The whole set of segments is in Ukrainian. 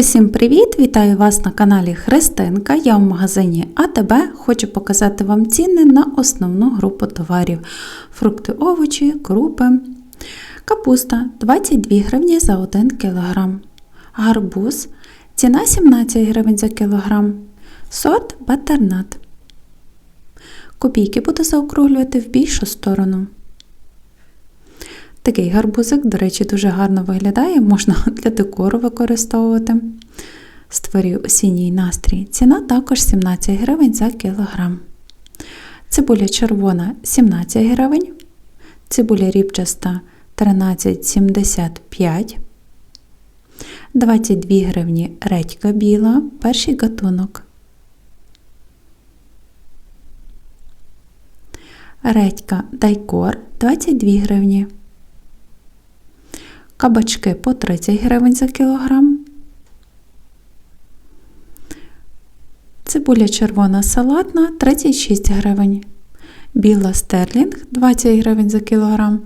Усім привіт! Вітаю вас на каналі Христинка. Я в магазині АТБ хочу показати вам ціни на основну групу товарів: фрукти, овочі, крупи, капуста 22 гривні за 1 кг, гарбуз ціна 17 гривень за кілограм, сорт батернат. Копійки буду заокруглювати в більшу сторону. Такий гарбузик, до речі, дуже гарно виглядає, можна для декору використовувати. Створюю осінній настрій. Ціна також 17 гривень за кілограм. Цибуля червона 17 гривень. Цибуля ріпчаста 13,75. 22 гривні редька біла, перший гатунок. Редька дайкор 22 гривні. Кабачки по 30 гривень за кілограм. Цибуля червона салатна 36 гривень. Біла стерлінг 20 гривень за кілограм.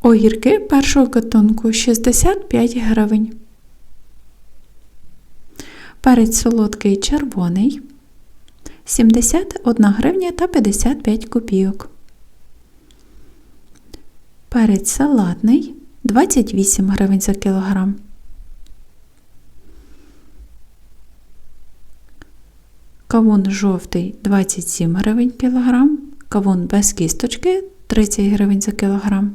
Огірки першого гатунку 65 гривень. Перець солодкий червоний 71 гривня та 55 копійок. Перець салатний 28 гривень за кілограм. Кавун жовтий 27 гривень кілограм. Кавун без кісточки 30 гривень за кілограм.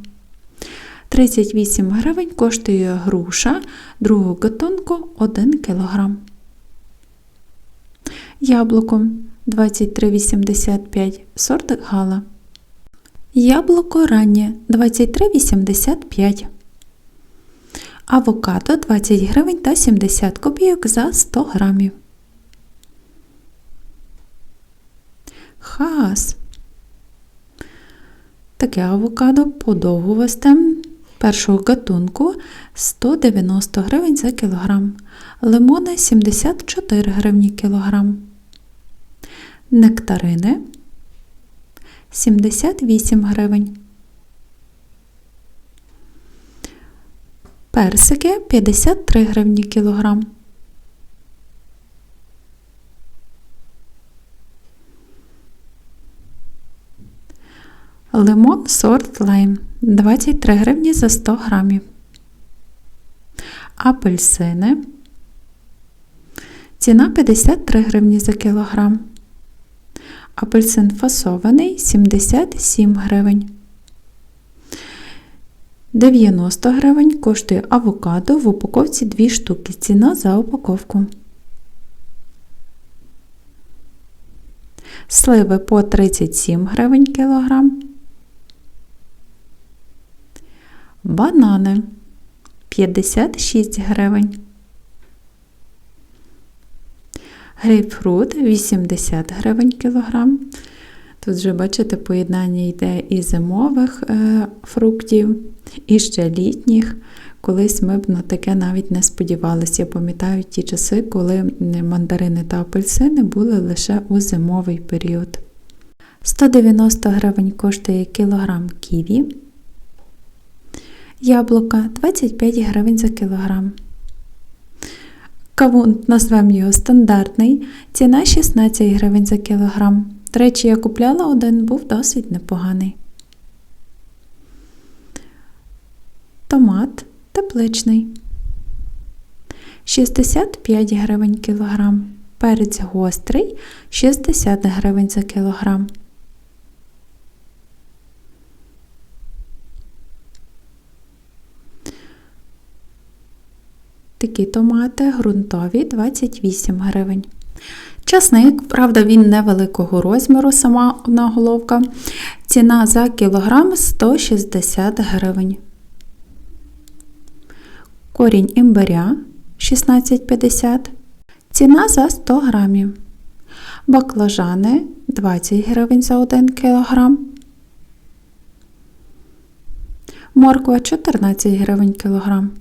38 гривень коштує груша другого гатунку 1 кілограм. Яблуко 23,85 сорт гала. Яблуко раннє 23,85. Авокадо 20 гривень та 70 копійок за 100 грамів. Хас. Таке авокадо подовгувасте першого гатунку 190 гривень за кілограм. Лимони 74 гривні кілограм. Нектарини 78 гривень. Персики 53 гривні кілограм. Лимон сорт лайм 23 гривні за 100 грамів. Апельсини. Ціна 53 гривні за кілограм. Апельсин фасований 77 гривень. 90 гривень коштує авокадо в упаковці 2 штуки. Ціна за упаковку. Сливи по 37 гривень кілограм. Банани 56 гривень. Грейпфрут 80 гривень кілограм. Тут вже, бачите, поєднання йде і зимових е, фруктів, і ще літніх. Колись ми б на таке навіть не сподівалися. Я пам'ятаю ті часи, коли мандарини та апельсини були лише у зимовий період. 190 гривень коштує кілограм ківі. Яблука 25 гривень за кілограм. Кавун, назвемо його стандартний, ціна 16 гривень за кілограм. До речі, я купляла один, був досить непоганий. Томат тепличний 65 гривень кілограм. Перець гострий 60 гривень за кілограм. Такі томати ґрунтові 28 гривень. Часник, правда, він невеликого розміру, сама одна головка. Ціна за кілограм 160 гривень. Корінь імбиря 16,50. Ціна за 100 грамів. Баклажани 20 гривень за 1 кілограм. Морква 14 гривень кілограм.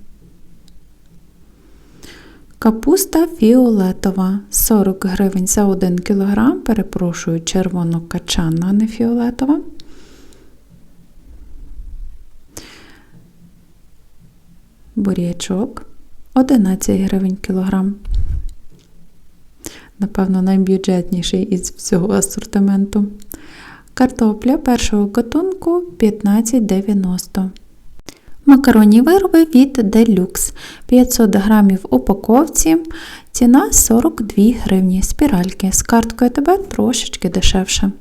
Капуста фіолетова 40 гривень за 1 кг. Перепрошую, червоно-качана, а не фіолетова. Бурячок 11 гривень кілограм. Напевно, найбюджетніший із всього асортименту. Картопля першого гатунку 15,90. Макаронні вироби від Deluxe 500 грамів в упаковці. Ціна 42 гривні. Спіральки з карткою ТБ трошечки дешевше.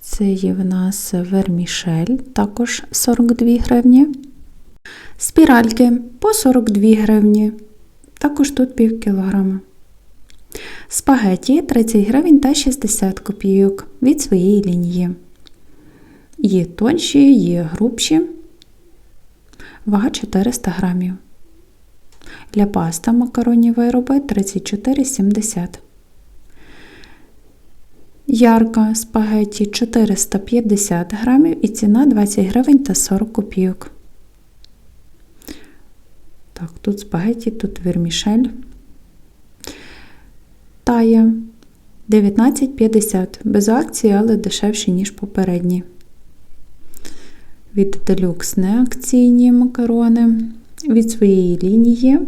Це є в нас вермішель, також 42 гривні. Спіральки по 42 гривні. Також тут пів кілограма. Спагеті 30 гривень та 60 копійок від своєї лінії. Є тонші, є грубші. Вага 400 грамів. Для паста макаронні вироби 34,70. Ярка спагеті 450 грамів і ціна 20 гривень та 40 копійок. Так, тут спагеті, тут вермішель. Тая 19,50. Без акції, але дешевші, ніж попередні. Від Deluxe не акційні макарони. Від своєї лінії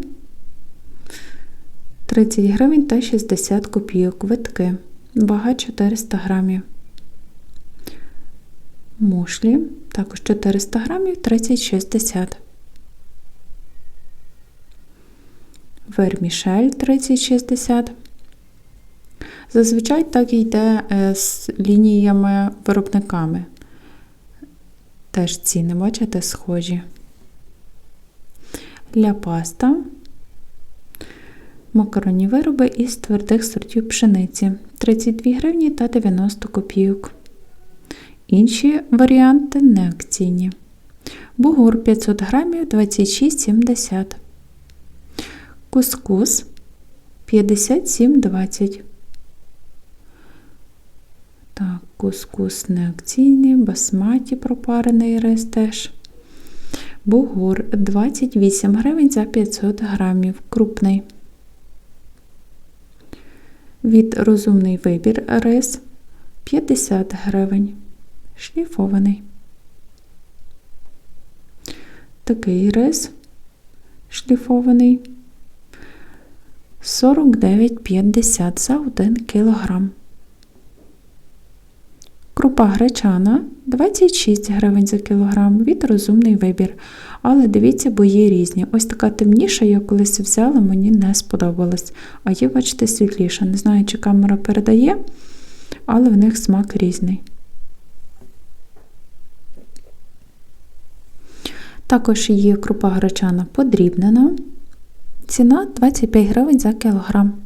30 гривень та 60 копійок. Витки. Вага 400 грамів. Мушлі також 400 грамів 30,60. Вермішель 30,60. Зазвичай так і йде е, з лініями виробниками. Теж ціни, бачите, схожі. Для паста макаронні вироби із твердих сортів пшениці 32 гривні та 90 копійок. Інші варіанти не акційні. Бугур 500 грамів 26,70. Кускус 57,20. Так, кускус не акційний, басматі пропарений рис теж. Бугур 28 гривень за 500 грамів. Крупний. Від розумний вибір рис 50 гривень. Шліфований. Такий рис шліфований 49,50 за 1 кілограм. Крупа гречана 26 гривень за кілограм від розумний вибір. Але дивіться, бо є різні. Ось така темніша, я колись взяла, мені не сподобалась. А є, бачите, світліша. Не знаю, чи камера передає, але в них смак різний. Також є крупа гречана подрібнена. Ціна 25 гривень за кілограм.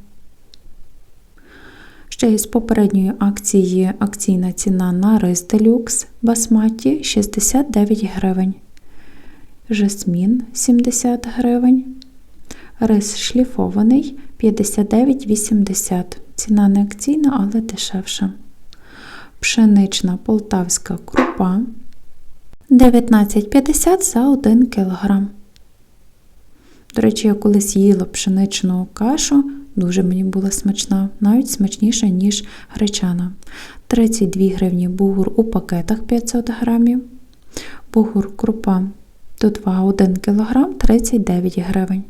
Ще із попередньої акції акційна ціна на рис делюкс басматі 69 гривень. Жасмін 70 гривень. Рис шліфований 59,80. Ціна не акційна, але дешевша. Пшенична полтавська крупа 19,50 за 1 кг. До речі, я колись їла пшеничну кашу. Дуже мені була смачна, навіть смачніша, ніж гречана. 32 гривні бугур у пакетах 500 грамів. Бугур крупа до 2 1 кг 39 гривень.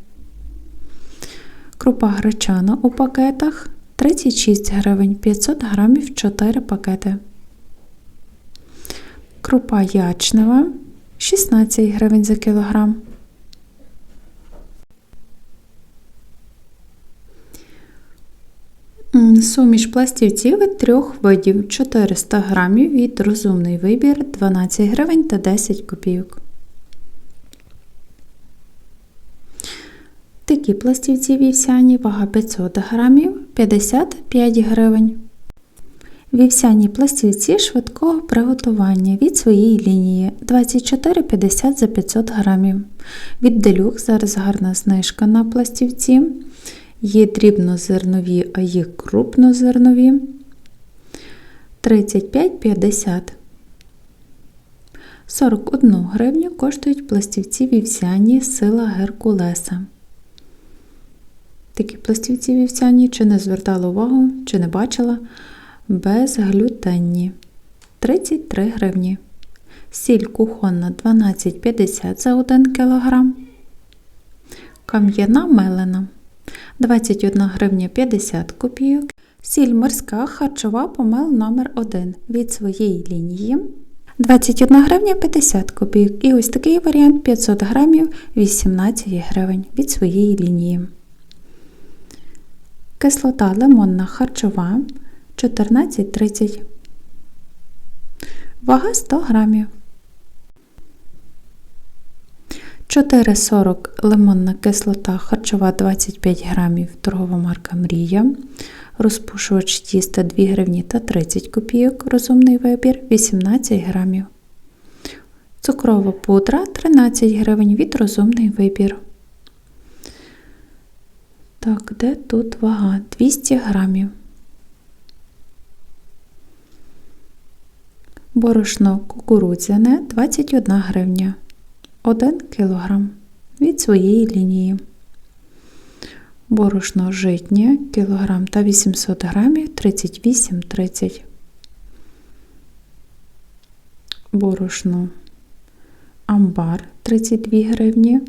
Крупа гречана у пакетах 36 гривень 500 грамів 4 пакети. Крупа ячнева 16 гривень за кілограм. Суміш пластівців від трьох видів 400 грамів від розумний вибір 12 гривень та 10 копійок. Такі пластівці вівсяні вага 500 грамів 55 гривень. Вівсяні пластівці швидкого приготування від своєї лінії 24,50 за 500 грамів. Від делюк зараз гарна знижка на пластівці. Є дрібнозернові, а є крупнозернові 35,50. 41 гривню коштують пластівці вівсяні сила Геркулеса. Такі пластівці вівсяні чи не звертала увагу, чи не бачила безглютенні 33 гривні. сіль кухонна 12,50 за 1 кг, кам'яна мелена 21 гривня 50 копійок, сіль морська харчова помел номер 1 від своєї лінії 21 гривня 50 копійок. І ось такий варіант 500 грамів 18 гривень від своєї лінії. Кислота лимонна харчова 14,30. Вага 100 грамів. 4,40 лимонна кислота харчова 25 грамів, торгова марка Мрія. Розпушувач тіста 2 гривні та 30 копійок, розумний вибір 18 грамів. Цукрова пудра 13 гривень від розумний вибір. Так, де тут вага? 200 грамів. Борошно кукурудзяне 21 гривня. 1 кілограм від своєї лінії. Борошно житнє кілограм та 800 грамів 38,30. Борошно амбар 32 гривні.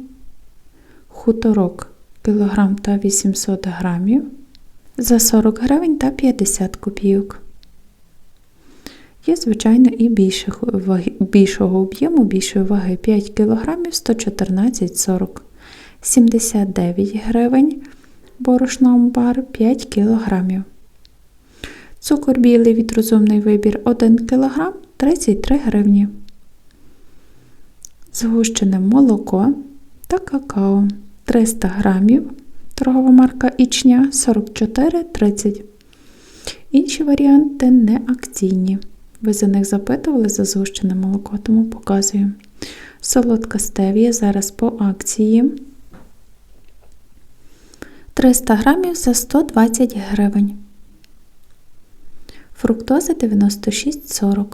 Хуторок кілограм та 800 грамів за 40 гривень та 50 копійок. Є, звичайно, і більших, ваги- більшого об'єму, більшої ваги 5 кг 114,40 79 гривень. Борошно амбар 5 кг. Цукор білий від розумний вибір 1 кг 33 гривні. Згущене молоко та какао 300 грамів. Торгова марка Ічня 44,30. Інші варіанти не акційні. Ви за них запитували за згущене молоко, тому показую. Солодка стевія зараз по акції. 300 грамів за 120 гривень. Фруктоза 96,40.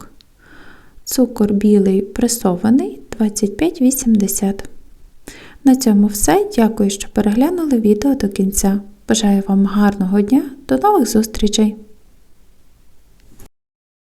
Цукор білий пресований 25,80. На цьому все. Дякую, що переглянули відео до кінця. Бажаю вам гарного дня. До нових зустрічей!